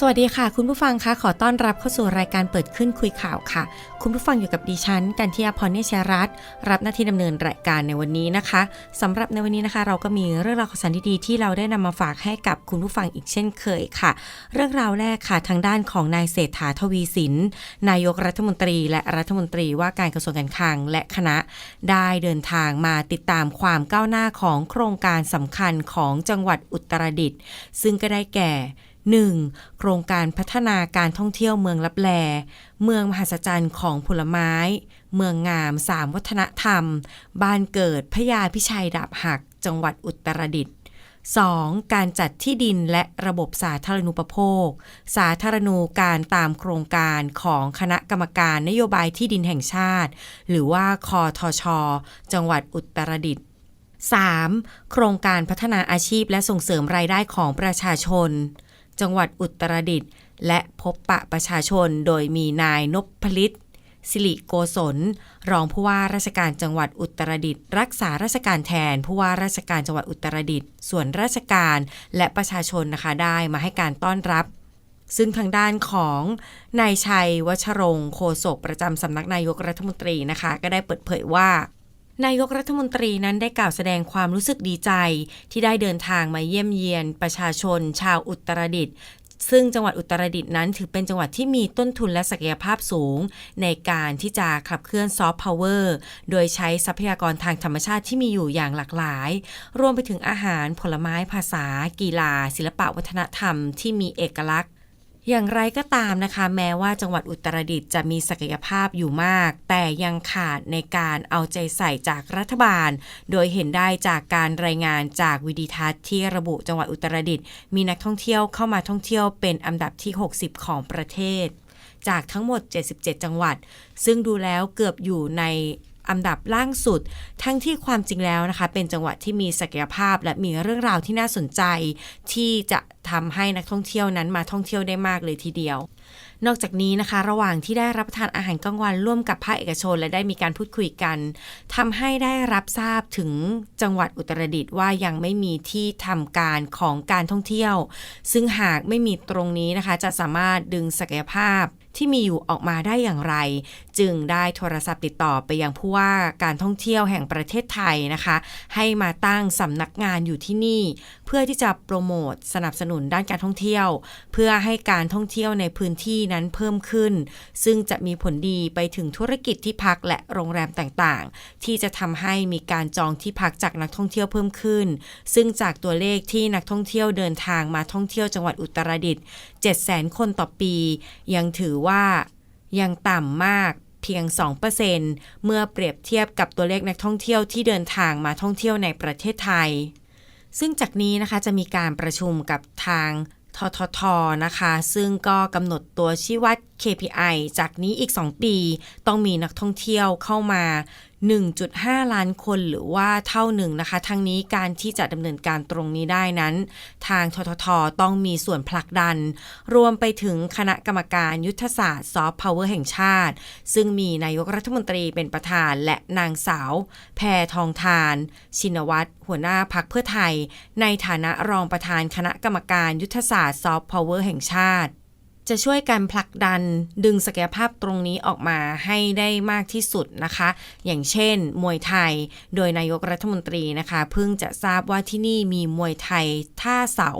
สวัสดีค่ะ คุณผู้ฟังคะขอต้อนรับเข้าสู่รายการเปิดขึ้นคุยข่าวค่ะ คุณผู้ฟังอยู่กับดิฉันกันที่อพรเนชรัตน์รับหน้าที่ดำเนินรายการในวันนี้นะคะสำหรับในวันนี้นะคะ เราก็มีเรื่องราวข่าวสารดีๆที่เราได้นำมาฝากให้กับคุณผู้ฟังอีกเช่นเคยค่ะ เรื่องราวแรกค่ะทางด้านของนายเศรษฐาทวีสิน นายกรัฐมนตรี และรัฐมนตรีว่าการกระทรวงการคลังและคณะ ได้เดินทางมาติดตามความก้าวหน้าของโครงการสำคัญของจังหวัดอุตรดิตถ์ซึ่งก็ได้แก่ 1. โครงการพัฒนาการท่องเที่ยวเมืองลับแล เมืองมหัศจรรย์ของผลไม้ เมืองงามสามวัฒนธรรม บ้านเกิดพญาพิชัยดาบหัก จังหวัดอุตรดิตถ์ 2. การจัดที่ดินและระบบสาธารณูปโภค สาธารณูการตามโครงการของคณะกรรมการนโยบายที่ดินแห่งชาติ หรือว่าคอทช จังหวัดอุตรดิตถ์ 3. โครงการพัฒนาอาชีพและส่งเสริมรายได้ของประชาชน จังหวัดอุตรดิตถ์และพบปะประชาชนโดยมีนายนพพลิตสิริโกศล รองผู้ว่าราชการจังหวัดอุตรดิตถ์รักษาราชการแทน ผู้ว่าราชการจังหวัดอุตรดิตถ์ส่วนราชการและประชาชนนะคะได้มาให้การต้อนรับ ซึ่งทางด้านของนายชัยวัชรงค์โฆษกประจำสำนักนายกรัฐมนตรีนะคะ ก็ได้เปิดเผยว่า นายกรัฐมนตรีนั้นได้กล่าวแสดงความรู้สึกดีใจ ที่ได้เดินทางมาเยี่ยมเยียน ประชาชน ชาวอุตรดิตถ์ซึ่งจังหวัดอุตรดิตถ์นั้นถือเป็นจังหวัดที่มีต้นทุนและศักยภาพสูง ในการที่จะขับเคลื่อนซอฟต์พาวเวอร์โดยใช้ทรัพยากรทางธรรมชาติที่มีอยู่อย่างหลากหลาย รวมไปถึงอาหารผลไม้ภาษา กีฬา ศิลปะวัฒนธรรมที่มีเอกลักษณ์ อย่างไรก็ตามนะคะ แม้ว่าจังหวัดอุตรดิตถ์จะมีศักยภาพอยู่มาก แต่ยังขาดในการเอาใจใส่จากรัฐบาล โดยเห็นได้จากการรายงานจากวิดีทัศน์ที่ระบุจังหวัดอุตรดิตถ์มีนักท่องเที่ยวเข้ามาท่องเที่ยวเป็นอันดับที่ 60 ของประเทศ จากทั้งหมด 77 จังหวัด ซึ่งดูแล้วเกือบอยู่ใน อันดับล่างสุด ทั้งที่ความจริงแล้วนะคะ เป็นจังหวัดที่มีศักยภาพ และมีเรื่องราวที่น่าสนใจ ที่จะทำให้นักท่องเที่ยวนั้นมาท่องเที่ยวได้มากเลยทีเดียวนอกจากนี้นะคะ ระหว่างที่ได้รับประทานอาหารกลางวันร่วมกับภาคเอกชน และได้มีการพูดคุยกันทำให้ได้รับทราบถึงจังหวัดอุตรดิตถ์ว่ายังไม่มีที่ทำการของการท่องเที่ยว ซึ่งหากไม่มีตรงนี้นะคะ จะสามารถดึงศักยภาพที่มีอยู่ออกมาได้อย่างไร จึงได้โทรศัพท์ติดต่อไปยังผู้ว่าการท่องเที่ยวแห่งประเทศไทยนะคะ ให้มาตั้งสำนักงานอยู่ที่นี่ เพื่อที่จะโปรโมทสนับสนุนด้านการท่องเที่ยว เพื่อให้การท่องเที่ยวในพื้นที่นั้นเพิ่มขึ้น ซึ่งจะมีผลดีไปถึงธุรกิจที่พักและโรงแรมต่างๆ ที่จะทำให้มีการจองที่พักจากนักท่องเที่ยวเพิ่มขึ้น ซึ่งจากตัวเลขที่นักท่องเที่ยวเดินทางมาท่องเที่ยวจังหวัดอุตรดิตถ์700,000 คนต่อปี ยังถือว่ายังต่ำมาก เพียง 2%เมื่อเปรียบเทียบกับตัวเลขนักท่องเที่ยวที่เดินทางมาท่องเที่ยวในประเทศไทย ซึ่งจากนี้นะคะจะมีการประชุมกับทางทททนะคะ ซึ่งก็กำหนดตัวชี้วัด KPI จากนี้อีก 2 ปี ต้องมีนักท่องเที่ยวเข้ามา 1.5 ล้านคนหรือว่าเท่าหนึ่งนะคะ ทั้งนี้การที่จะดำเนินการตรงนี้ได้นั้น ทางทททต้องมีส่วนผลักดัน รวมไปถึงคณะกรรมการยุทธศาสตร์ซอฟต์พาวเวอร์แห่งชาติ ซึ่งมีนายกรัฐมนตรีเป็นประธาน และนางสาว แพทองทาน ชินวัตรหัวหน้าพักเพื่อไทย ในฐานะรองประธานคณะกรรมการยุทธศาสตร์ซอฟต์พาวเวอร์แห่งชาติ จะช่วยการผลักดันดึงศักยภาพตรงนี้ออกมาให้ได้มากที่สุดนะคะ อย่างเช่น มวยไทย โดยนายกรัฐมนตรีนะคะ เพิ่งจะทราบว่าที่นี่มีมวยไทยท่าเสา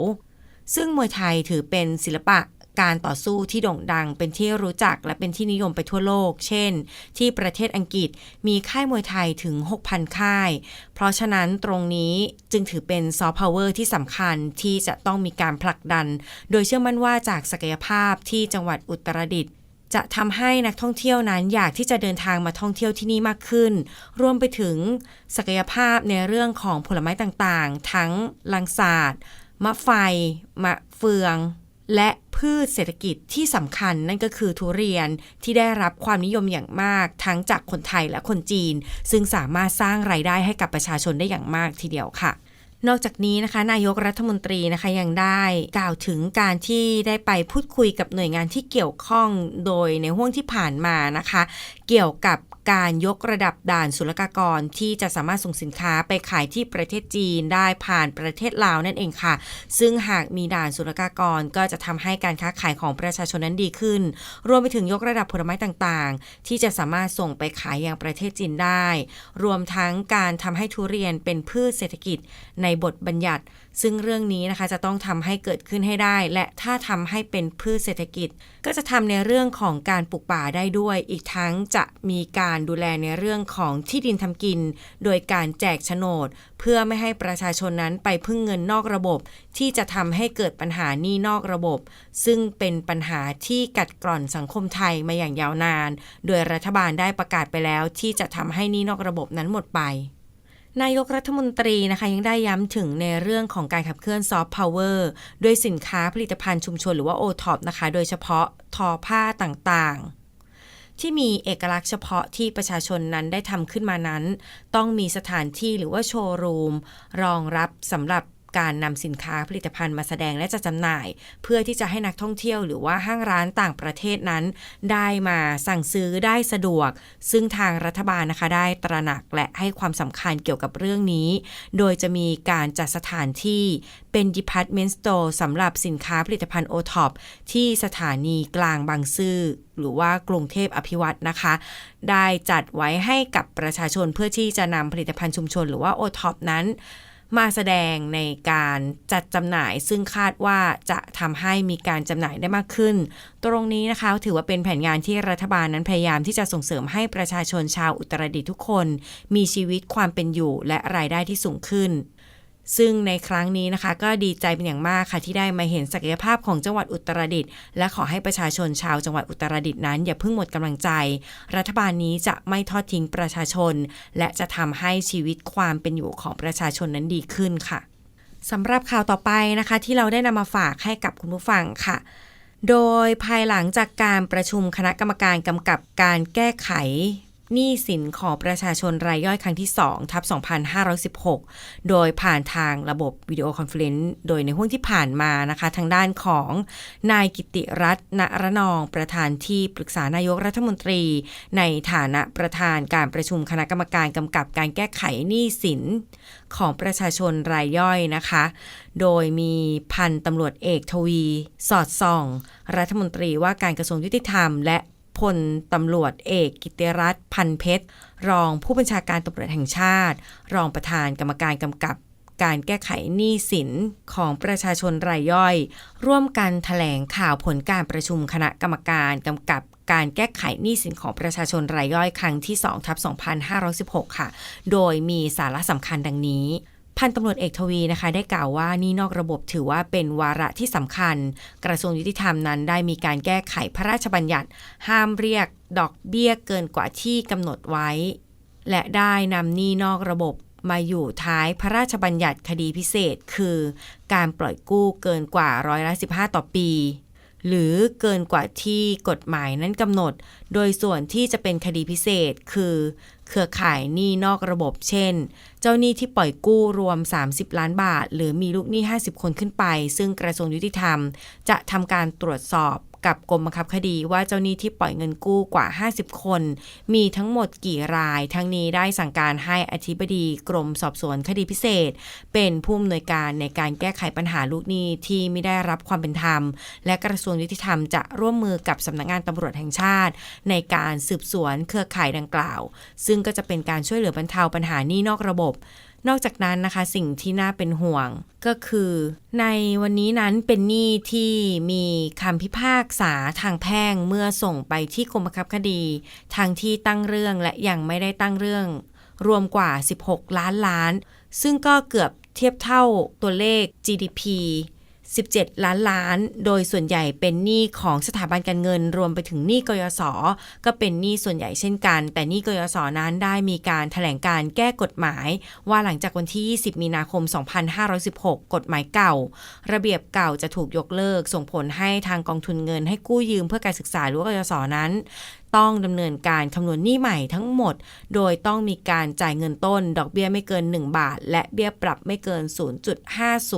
ซึ่งมวยไทยถือเป็นศิลปะ การต่อสู้ที่โด่งดัง เป็นที่รู้จักและเป็นที่นิยมไปทั่วโลก เช่น ที่ประเทศอังกฤษมีค่ายมวยไทยถึง 6,000 ค่าย เพราะฉะนั้นตรงนี้จึงถือเป็นซอฟต์พาวเวอร์ที่สำคัญที่จะต้องมีการผลักดัน โดยเชื่อมั่นว่าจากศักยภาพที่จังหวัดอุตรดิตถ์จะทำให้นักท่องเที่ยวนั้นอยากที่จะเดินทางมาท่องเที่ยวที่นี่มากขึ้น รวมไปถึงศักยภาพในเรื่องของผลไม้ต่างๆ ทั้งลังศาสตร์มะไฟ มะเฟือง และพืชเศรษฐกิจที่สำคัญนั่นก็คือทุเรียนที่ได้รับความนิยมอย่างมาก ทั้งจากคนไทยและคนจีน ซึ่งสามารถสร้างไรายได้ให้กับประชาชนได้อย่างมากทีเดียวค่ะนอกจากนี้นะคะนายกรัฐมนตรีนะคะยังได้กล่าวถึงการที่ได้ไปพูดคุยกับหน่วยงานที่เกี่ยวข้องโดยในห่วงที่ผ่านมานะคะ เกี่ยวกับ การยกระดับด่านศุลกากรที่จะสามารถส่งสินค้าไปขายที่ประเทศจีนได้ผ่านประเทศลาวนั่นเองค่ะ ซึ่งหากมีด่านศุลกากรก็จะทำให้การค้าขายของประชาชนนั้นดีขึ้น รวมไปถึงยกระดับผลไม้ต่างๆ ที่จะสามารถส่งไปขายยังประเทศจีนได้ รวมทั้งการทำให้ทุเรียนเป็นพืชเศรษฐกิจในบทบัญญัติ ซึ่งเรื่องนี้นะคะจะต้องทำให้เกิดขึ้นให้ได้ และถ้าทำให้เป็นพืชเศรษฐกิจ ก็จะทำในเรื่องของการปลูกป่าได้ด้วย อีกทั้งจะมีการดูแลในเรื่องของที่ดินทำกิน โดยการแจกโฉนด เพื่อไม่ให้ประชาชนนั้นไปพึ่งเงินนอกระบบ ที่จะทำให้เกิดปัญหาหนี้นอกระบบ ซึ่งเป็นปัญหาที่กัดกร่อนสังคมไทยมาอย่างยาวนาน โดยรัฐบาลได้ประกาศไปแล้วที่จะทำให้หนี้นอกระบบนั้นหมดไป นายกรัฐมนตรีนะคะยังได้ย้ำถึงในเรื่องของการขับเคลื่อนซอฟต์พาวเวอร์ด้วยสินค้าผลิตภัณฑ์ชุมชนหรือว่าโอท็อปนะคะ โดยเฉพาะทอผ้าต่างๆที่มีเอกลักษณ์เฉพาะที่ประชาชนนั้นได้ทำขึ้นมานั้น ต้องมีสถานที่หรือว่าโชว์รูม รองรับสำหรับ การนำสินค้าผลิตภัณฑ์มาแสดงและจัดจำหน่าย เพื่อที่จะให้นักท่องเที่ยวหรือว่าห้างร้านต่างประเทศนั้น ได้มาสั่งซื้อได้สะดวก ซึ่งทางรัฐบาลนะคะได้ตระหนักและให้ความสำคัญเกี่ยวกับเรื่องนี้ โดยจะมีการจัดสถานที่เป็น Department Store สำหรับสินค้าผลิตภัณฑ์ o t o p ที่สถานีกลางบางซื่อหรือว่ากรุงเทพอภิวัตนะคะ ได้จัดไว้ให้กับประชาชนเพื่อที่จะนำผลิตภัณฑ์ชุมชน หรือว่า o t o p นั้น มาแสดงในการจัดจำหน่ายซึ่งคาดว่าจะทำให้มีการจำหน่ายได้มากขึ้น ตรงนี้นะคะถือว่าเป็นแผนงานที่รัฐบาลนั้นพยายามที่จะส่งเสริมให้ประชาชนชาวอุตรดิตถ์ทุกคน มีชีวิตความเป็นอยู่และรายได้ที่สูงขึ้น ซึ่งในครั้งนี้นะคะ ก็ดีใจเป็นอย่างมากค่ะที่ได้มาเห็นศักยภาพของจังหวัดอุตรดิตถ์และขอให้ประชาชนชาวจังหวัดอุตรดิตถ์นั้น อย่าเพิ่งหมดกำลังใจ รัฐบาลนี้จะไม่ทอดทิ้งประชาชน และจะทำให้ชีวิตความเป็นอยู่ของประชาชนนั้นดีขึ้นค่ะสำหรับข่าวต่อไปนะคะ ที่เราได้นำมาฝากให้กับคุณผู้ฟังค่ะโดยภายหลังจากการประชุมคณะกรรมการกำกับการแก้ไข หนี้สินของประชาชนรายย่อยครั้งที่2ทับ2516 โดยผ่านทางระบบวิดีโอคอนเฟลนซ์โดยในห่วงที่ผ่านมานะคะ ทางด้านของนายกิติรัตน์ณรนองประธานที่ปรึกษานายกรัฐมนตรี ในฐานะประธานการประชุมคณะกรรมการกำกับการแก้ไขหนี้สินของประชาชนรายย่อยนะคะ โดยมีพันตำรวจเอกทวี สอดส่อง รัฐมนตรีว่าการกระทรวงยุติธรรม และ พลตำรวจเอกกิติรัตน์พันเพชร รองผู้บัญชาการตำรวจแห่งชาติ รองประธานกรรมการกำกับการแก้ไขหนี้สินของประชาชนรายย่อย ร่วมกันถแถลงข่าวผลการประชุมคณะกรรมการกำกับการแก้ไขหนี้สินของประชาชนรายย่อยครั้งที่2ทับ2516 ค่ะ โดยมีสาระสำคัญดังนี้ พันตำรวจเอกทวีนะคะได้กล่าวว่านี่นอกระบบถือว่าเป็นวาระที่สำคัญ กระทรวงยุติธรรมนั้นได้มีการแก้ไขพระราชบัญญัติ ห้ามเรียกดอกเบี้ยเกินกว่าที่กำหนดไว้ และได้นำนี้นอกระบบมาอยู่ท้ายพระราชบัญญัติคดีพิเศษ คือ การปล่อยกู้เกินกว่าร้อยละ15 ต่อปี หรือเกินกว่าที่กฎหมายนั้นกำหนด โดยส่วนที่จะเป็นคดีพิเศษ คือ เครือข่ายหนี้นอกระบบเช่น เจ้าหนี้ที่ปล่อยกู้รวม 30 ล้านบาท หรือมีลูกหนี้ 50 คนขึ้นไป ซึ่งกระทรวงยุติธรรม จะทำการตรวจสอบ กับกรมบังคับคดีว่าเจ้าหนี้ที่ปล่อยเงินกู้กว่า 50 คน มีทั้งหมดกี่ราย ทั้งนี้ได้สั่งการให้อธิบดีกรมสอบสวนคดีพิเศษ เป็นผู้อำนวยการในการแก้ไขปัญหาลูกหนี้ที่ไม่ได้รับความเป็นธรรม และกระทรวงยุติธรรมจะร่วมมือกับสำนักงานตำรวจแห่งชาติ ในการสืบสวนเครือข่ายดังกล่าว ซึ่งก็จะเป็นการช่วยเหลือบรรเทาปัญหานี้นอกระบบ นอกจากนั้นนะคะสิ่งที่น่าเป็นห่วงก็คือ ในวันนี้นั้นเป็นหนี้ที่มีคำพิพากษาทางแพ่งเมื่อส่งไปที่กรมบังคับคดี ทางที่ตั้งเรื่องและยังไม่ได้ตั้งเรื่อง รวมกว่า 16 ล้านล้าน ซึ่งก็เกือบเทียบเท่าตัวเลข GDP 17 ล้านล้าน โดยส่วนใหญ่เป็นหนี้ของสถาบันการเงิน รวมไปถึงหนี้กยศก็เป็นหนี้ส่วนใหญ่เช่นกัน แต่หนี้กยศนั้นได้มีการถแถลงการแก้กฎหมาย ว่าหลังจากวันที่ 20 มีนาคม 2516 กฎหมายเก่า ระเบียบเก่าจะถูกยกเลิก ส่งผลให้ทางกองทุนเงินให้กู้ยืมเพื่อการศึกษาหรือกยศนั้นต้องดำเนินการคำนวณหนี้ใหม่ทั้งหมด โดยต้องมีการจ่ายเงินต้น ดอกเบี้ยไม่เกิน 1 บาท และเบี้ยปรับไม่เกิน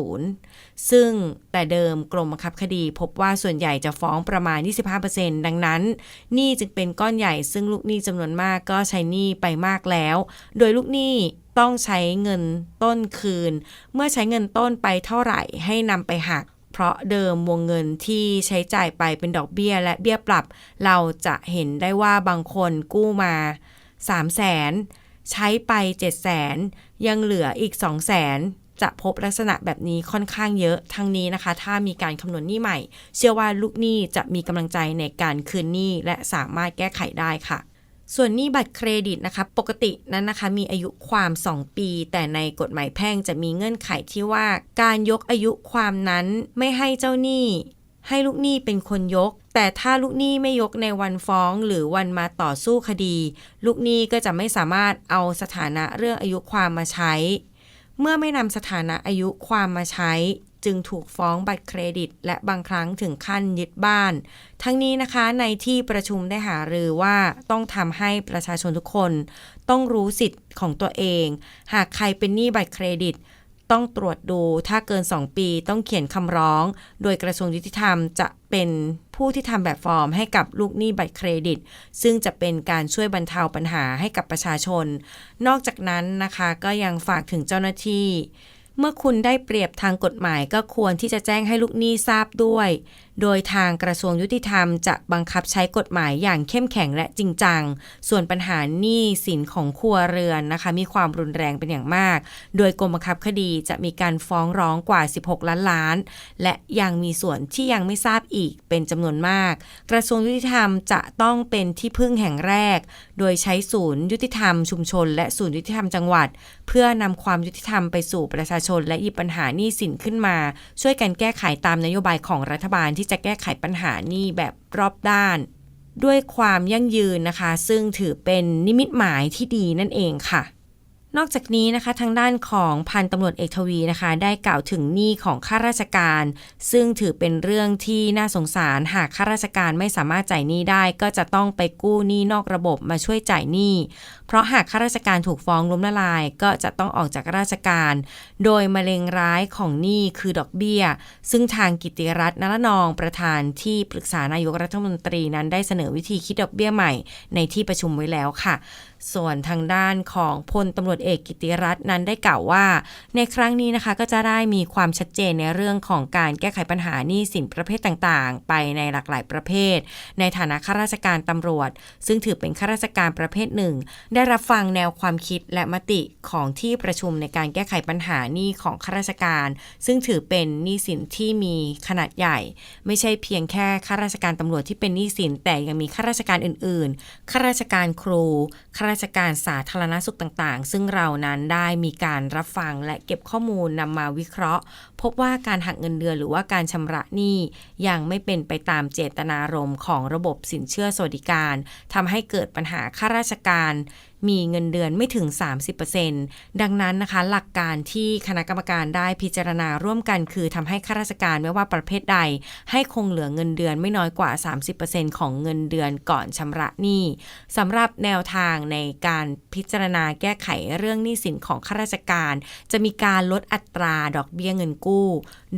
0.50 ซึ่งแต่เดิมกรมบังคับคดี พบว่าส่วนใหญ่จะฟ้องประมาณ 25%ดังนั้นหนี้จึงเป็นก้อนใหญ่ซึ่งลูกหนี้จำนวนมากก็ใช้หนี้ไปมากแล้ว โดยลูกหนี้ต้องใช้เงินต้นคืน เมื่อใช้เงินต้นไปเท่าไหร่ให้นำไปหัก ราะเดิมวงเงินที่ใช้จ่ายไปเป็นดอกเบี้ยและเบี้ยปรับ เราจะเห็นได้ว่าบางคนกู้มา3 0 0แสนใช้ไป 7 0 0แสนยังเหลืออีก 2 0 0แสนจะพบลักษณะแบบนี้ค่อนข้างเยอะ ทั้งนี้นะคะ ถ้ามีการคำนวณหนี้ใหม่ เชื่อว่าลูกหนี้จะมีกำลังใจในการคืนหนี้และสามารถแก้ไขได้ค่ะ ส่วนหนี้บัตรเครดิตนะคะปกตินั้นนะคะมีอายุความ 2 ปี แต่ในกฎหมายแพ่งจะมีเงื่อนไขที่ว่า การยกอายุความนั้นไม่ให้เจ้าหนี้ ให้ลูกหนี้เป็นคนยก แต่ถ้าลูกหนี้ไม่ยกในวันฟ้องหรือวันมาต่อสู้คดี ลูกหนี้ก็จะไม่สามารถเอาสถานะเรื่องอายุความมาใช้ เมื่อไม่นำสถานะอายุความมาใช้ จึงถูกฟ้องบัตรเครดิต และบางครั้งถึงขั้นยึดบ้าน ทั้งนี้นะคะในที่ประชุมได้หารือว่าต้องทำให้ประชาชนทุกคน ต้องรู้สิทธิ์ของตัวเอง หากใครเป็นหนี้บัตรเครดิต ต้องตรวจดูถ้าเกิน 2 ปีต้องเขียนคำร้อง โดยกระทรวงยุติธรรมจะเป็นผู้ที่ทำแบบฟอร์มให้กับลูกหนี้บัตรเครดิต ซึ่งจะเป็นการช่วยบรรเทาปัญหาให้กับประชาชน นอกจากนั้นนะคะก็ยังฝากถึงเจ้าหน้าที่ เมื่อคุณได้เปรียบทางกฎหมายก็ควรที่จะแจ้งให้ลูกหนี้ทราบด้วย โดยทางกระทรวงยุติธรรมจะบังคับใช้กฎหมายอย่างเข้มแข็งและจริงจัง ส่วนปัญหาหนี้สินของครัวเรือนนะคะ มีความรุนแรงเป็นอย่างมาก โดยกรมบังคับคดีจะมีการฟ้องร้องกว่า 16 ล้านล้าน และยังมีส่วนที่ยังไม่ทราบอีกเป็นจำนวนมาก กระทรวงยุติธรรมจะต้องเป็นที่พึ่งแห่งแรก โดยใช้ศูนย์ยุติธรรมชุมชน และศูนย์ยุติธรรมจังหวัด เพื่อนำความยุติธรรมไปสู่ประชาชน และหยิบปัญหาหนี้สินขึ้นมา ช่วยกันแก้ไขตามนโยบายของรัฐบาลที่จะแก้ไขปัญหานี้แบบรอบด้าน ด้วยความยั่งยืนนะคะ ซึ่งถือเป็นนิมิตหมายที่ดีนั่นเองค่ะ นอกจากนี้นะคะทางด้านของพันตำรวจเอกทวีนะคะ ได้กล่าวถึงหนี้ของข้าราชการ ซึ่งถือเป็นเรื่องที่น่าสงสารหากข้าราชการไม่สามารถจ่ายหนี้ได้ ก็จะต้องไปกู้หนี้นอกระบบมาช่วยจ่ายหนี้ เพราะหากข้าราชการถูกฟ้องล้มละลาย ก็จะต้องออกจากราชการ โดยมะเร็งร้ายของหนี้คือดอกเบี้ย ซึ่งทางกิติรัตน์นรนองประธานที่ปรึกษานายกรัฐมนตรีนั้นได้เสนอวิธีคิดดอกเบี้ยใหม่ ในที่ประชุมไว้แล้วค่ะ ส่วนทางด้านของพลตำรวจเอกกิติรัตน์นั้นได้กล่าวว่า ในครั้งนี้นะคะก็จะได้มีความชัดเจนในเรื่องของการแก้ไขปัญหาหนี้สินประเภทต่างๆ ไปในหลากหลายประเภท ในฐานะข้าราชการตำรวจ ซึ่งถือเป็นข้าราชการประเภทหนึ่ง ได้รับฟังแนวความคิดและมติของที่ประชุมในการแก้ไขปัญหาหนี้ของข้าราชการ ซึ่งถือเป็นหนี้สินที่มีขนาดใหญ่ ไม่ใช่เพียงแค่ข้าราชการตำรวจที่เป็นหนี้สินแต่ยังมีข้าราชการอื่นๆข้าราชการครูข้าราชการสาธารณสุขต่างๆ ซึ่งเรานั้นได้มีการรับฟังและเก็บข้อมูลนำมาวิเคราะห์ พบว่าการหักเงินเดือนหรือว่าการชำระหนี้ยังไม่เป็นไปตามเจตนารมณ์ของระบบสินเชื่อสวัสดิการทำให้เกิดปัญหาข้าราชการ มีเงินเดือนไม่ถึง 30%ดังนั้นนะคะ หลักการที่คณะกรรมการได้พิจารณาร่วมกัน คือทำให้ข้าราชการไม่ว่าประเภทใด ให้คงเหลือเงินเดือนไม่น้อยกว่า 30%ของเงินเดือนก่อนชำระหนี้สำหรับแนวทางในการพิจารณาแก้ไขเรื่องหนี้สินของข้าราชการ จะมีการลดอัตราดอกเบี้ยเงินกู้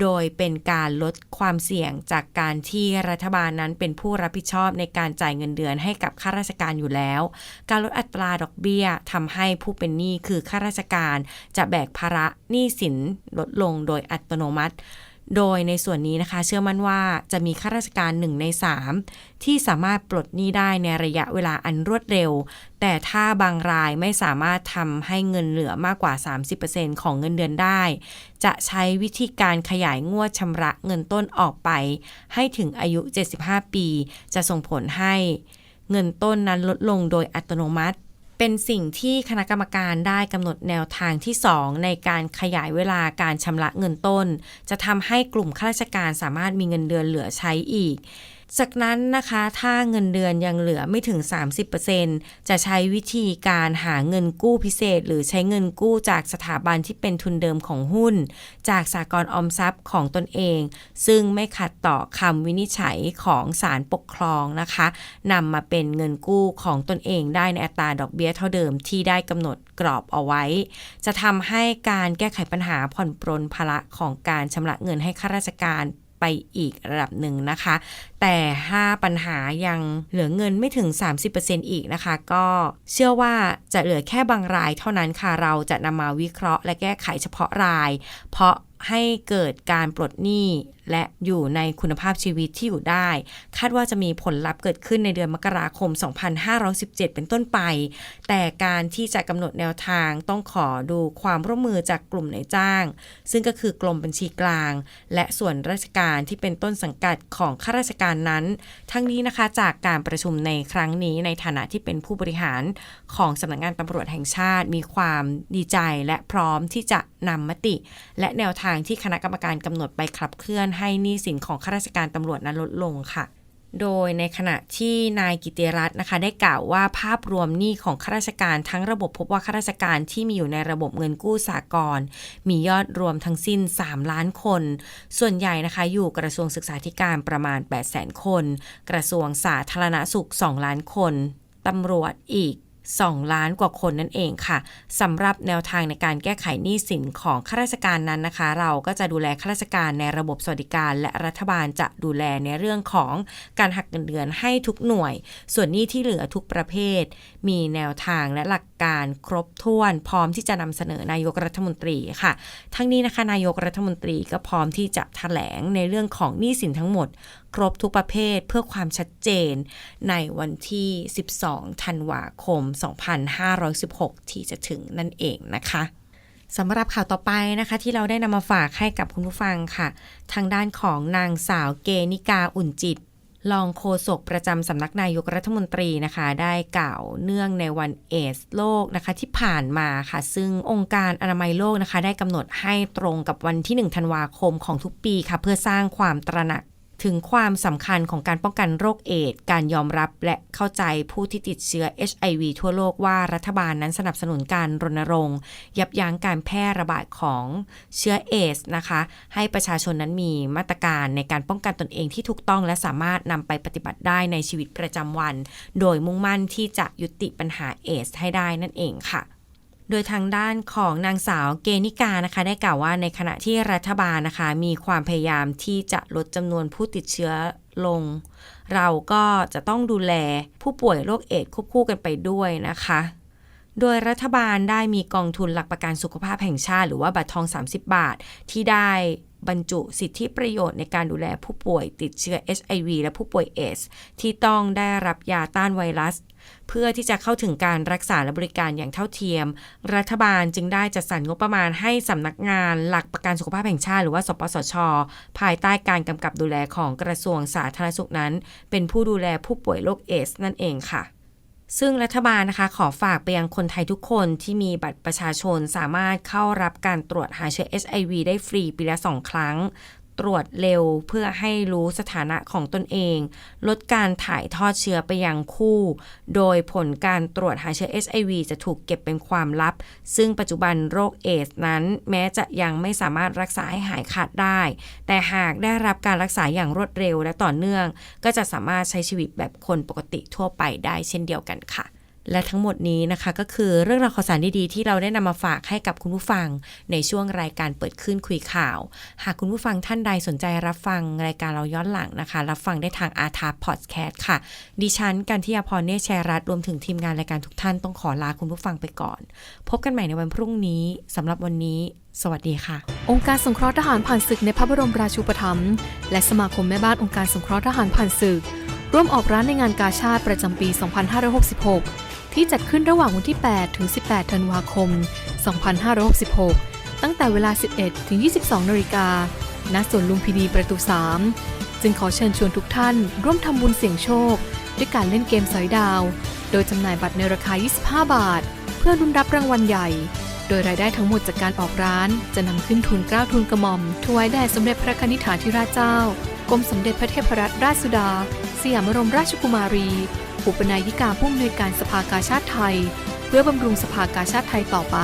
โดยเป็นการลดความเสี่ยงจากการที่รัฐบาลนั้นเป็นผู้รับผิดชอบในการจ่ายเงินเดือนให้กับข้าราชการอยู่แล้ว การลดอัตราดอกเบี้ยทำให้ผู้เป็นหนี้คือข้าราชการ จะแบกภาระหนี้สินลดลงโดยอัตโนมัติ โดยในส่วนนี้นะคะ เชื่อมั่นว่าจะมีข้าราชการหนึ่งใน 3 ที่สามารถปลดหนี้ได้ในระยะเวลาอันรวดเร็ว แต่ถ้าบางรายไม่สามารถทำให้เงินเหลือมากกว่า 30%ของเงินเดือนได้ จะใช้วิธีการขยายงวดชำระเงินต้นออกไป ให้ถึงอายุ 75 ปี จะส่งผลให้เงินต้นนั้นลดลงโดยอัตโนมัติ เป็นสิ่งที่คณะกรรมการได้กำหนดแนวทางที่ 2 ในการขยายเวลาการชำระเงินต้น จะทำให้กลุ่มข้าราชการสามารถมีเงินเดือนเหลือใช้อีก จากนั้นนะคะถ้าเงินเดือนยังเหลือไม่ถึง 30%จะใช้วิธีการหาเงินกู้พิเศษ หรือใช้เงินกู้จากสถาบันที่เป็นทุนเดิมของหุ้น จากสากลออมทรัพย์ของตนเอง ซึ่งไม่ขัดต่อคำวินิจฉัยของศาลปกครองนะคะนำมาเป็นเงินกู้ของตนเองได้ในอัตราดอกเบี้ยเท่าเดิมที่ได้กำหนดกรอบเอาไว้ จะทำให้การแก้ไขปัญหาผ่อนปรนภาระของการชำระเงินให้ข้าราชการ ไปอีกระดับหนึ่งนะคะ แต่ถ้าปัญหายังเหลือเงินไม่ถึง 30%อีกนะคะ ก็เชื่อว่าจะเหลือแค่บางรายเท่านั้นค่ะเราจะนำมาวิเคราะห์และแก้ไขเฉพาะราย เพราะให้เกิดการปลดหนี้และอยู่ในคุณภาพชีวิตที่อยู่ได้ คาดว่าจะมีผลลัพธ์เกิดขึ้นในเดือนมกราคม 2517 เป็นต้นไป แต่การที่จะกำหนดแนวทางต้องขอดูความร่วมมือจากกลุ่มนายจ้าง ซึ่งก็คือกรมบัญชีกลาง และส่วนราชการที่เป็นต้นสังกัดของข้าราชการนั้น ทั้งนี้นะคะจากการประชุมในครั้งนี้ในฐานะที่เป็นผู้บริหารของสำนักงานตำรวจแห่งชาติมีความดีใจและพร้อมที่จะนำมติ และแนวทางที่คณะกรรมการกำหนดไปขับเคลื่อนให้หนี้สินของข้าราชการตำรวจนั้นลดลงค่ะ โดยในขณะที่นายกิติรัตน์นะคะได้กล่าวว่าภาพรวมหนี้ของข้าราชการทั้งระบบพบว่าข้าราชการที่มีอยู่ในระบบเงินกู้สากลมียอดรวมทั้งสิ้น 3 ล้านคน ส่วนใหญ่นะคะอยู่กระทรวงศึกษาธิการประมาณ 8 0 0 0 0 0 คน กระทรวงสาธารณสุข 2 ล้านคนตำรวจอีก 2 ล้านกว่าคนนั่นเองค่ะสำหรับแนวทางในการแก้ไขหนี้สินของข้าราชการนั้นนะคะ เราก็จะดูแลข้าราชการในระบบสวัสดิการ และรัฐบาลจะดูแลในเรื่องของการหักเงินเดือนให้ทุกหน่วย ส่วนหนี้ที่เหลือทุกประเภท มีแนวทางและหลักการครบถ้วน พร้อมที่จะนำเสนอนายกรัฐมนตรีค่ะ ทั้งนี้นะคะนายกรัฐมนตรีก็พร้อมที่จะแถลงในเรื่องของหนี้สินทั้งหมด ครบทุกประเภทเพื่อความชัดเจนในวันที่ 12 ธันวาคม 2516 ที่จะถึงนั่นเองนะคะสำหรับข่าวต่อไปนะคะ ที่เราได้นำมาฝากให้กับคุณผู้ฟังค่ะ ทางด้านของนางสาวเกนิกาอุ่นจิตรองโฆษกประจำสำนักนายกรัฐมนตรีนะคะ ได้กล่าวเนื่องในวันเอสโลกนะคะที่ผ่านมาค่ะ ซึ่งองค์การอนามัยโลกนะคะ ได้กำหนดให้ตรงกับวันที่ 1 ธันวาคมของทุกปีค่ะ เพื่อสร้างความตระหนัก ถึงความสำคัญของการป้องกันโรคเอดส์การยอมรับและเข้าใจผู้ที่ติดเชื้อ HIV ทั่วโลกว่ารัฐบาลนั้นสนับสนุนการรณรงค์ ยับยั้งการแพร่ระบาดของเชื้อเอดส์นะคะ ให้ประชาชนนั้นมีมาตรการในการป้องกันตนเองที่ถูกต้องและสามารถนำไปปฏิบัติได้ในชีวิตประจำวัน โดยมุ่งมั่นที่จะยุติปัญหาเอดส์ให้ได้นั่นเองค่ะ โดยทางด้านของนางสาวเกนิกานะคะ ได้กล่าวว่าในขณะที่รัฐบาลนะคะ มีความพยายามที่จะลดจำนวนผู้ติดเชื้อลง เราก็จะต้องดูแลผู้ป่วยโรคเอดส์ควบคู่กันไปด้วยนะคะโดยรัฐบาลได้มีกองทุนหลักประกันสุขภาพแห่งชาติ หรือว่าบัตรทอง 30 บาท ที่ได้ บรรจุสิทธิประโยชน์ในการดูแลผู้ป่วยติดเชื้อ HIV และผู้ป่วยเอสที่ต้องได้รับยาต้านไวรัส เพื่อที่จะเข้าถึงการรักษาและบริการอย่างเท่าเทียม รัฐบาลจึงได้จัดสรรงบประมาณให้สำนักงานหลักประกันสุขภาพแห่งชาติหรือว่าสปสช ภายใต้การกำกับดูแลของกระทรวงสาธารณสุขนั้น เป็นผู้ดูแลผู้ป่วยโรคเอสนั่นเองค่ะ ซึ่งรัฐบาลนะคะขอฝากไปยังคนไทยทุกคนที่มีบัตรประชาชนสามารถเข้ารับการตรวจหาเชื้อ HIV ได้ฟรีปีละสองครั้ง ตรวจเร็วเพื่อให้รู้สถานะของตนเอง ลดการถ่ายทอดเชื้อไปยังคู่ โดยผลการตรวจหาเชื้อ HIV จะถูกเก็บเป็นความลับ ซึ่งปัจจุบันโรคเอดส์นั้น แม้จะยังไม่สามารถรักษาให้หายขาดได้ แต่หากได้รับการรักษาอย่างรวดเร็วและต่อเนื่อง ก็จะสามารถใช้ชีวิตแบบคนปกติทั่วไปได้เช่นเดียวกันค่ะ และทั้งหมดนี้นะคะก็คือเรื่องราวข่าวสารดีๆที่เราได้นำมาฝากให้กับคุณผู้ฟัง ในช่วงรายการเปิดขึ้นคุยข่าว หากคุณผู้ฟังท่านใดสนใจรับฟังรายการเราย้อนหลังนะคะ รับฟังได้ทางอาทาพอดแคสต์ค่ะ ดิฉันกันที่ยาพรเนชแชยรัตน์รวมถึงทีมงานรายการทุกท่านต้องขอลาคุณผู้ฟังไปก่อน พบกันใหม่ในวันพรุ่งนี้สำหรับวันนี้ สวัสดีค่ะ องค์การสงเคราะห์ทหารผ่านศึกในพระบรมราชูปถัมภ์และสมาคมแม่บ้านองค์การสงเคราะห์ทหารผ่านศึก ร่วมออกร้านในงานกาชาติประจำปี 2566 ที่จัดขึ้นระหว่างวันที่ 8 ถึง 18 ธันวาคม 2566 ตั้งแต่เวลา 11 ถึง 22 นาฬิกา ณ สวนลุมพินีประตู 3 จึงขอเชิญชวนทุกท่านร่วมทำบุญเสี่ยงโชค ด้วยการเล่นเกมสอยดาว โดยจำหน่ายบัตรในราคา 25 บาท เพื่อรุนรับรางวัลใหญ่ โดยรายได้ทั้งหมดจากการออกร้าน จะนำขึ้นทุนเกล้าทุนกระหม่อมถวายแด่สมเด็จพระคณิษฐาธิราชเจ้ากรมสมเด็จพระเทพรัตนราชสุดา สยามบรมราชกุมารี อุปนายิกาผู้อำนวยการสภากาชาติไทย เพื่อบำรุงสภากาชาติไทยต่อไป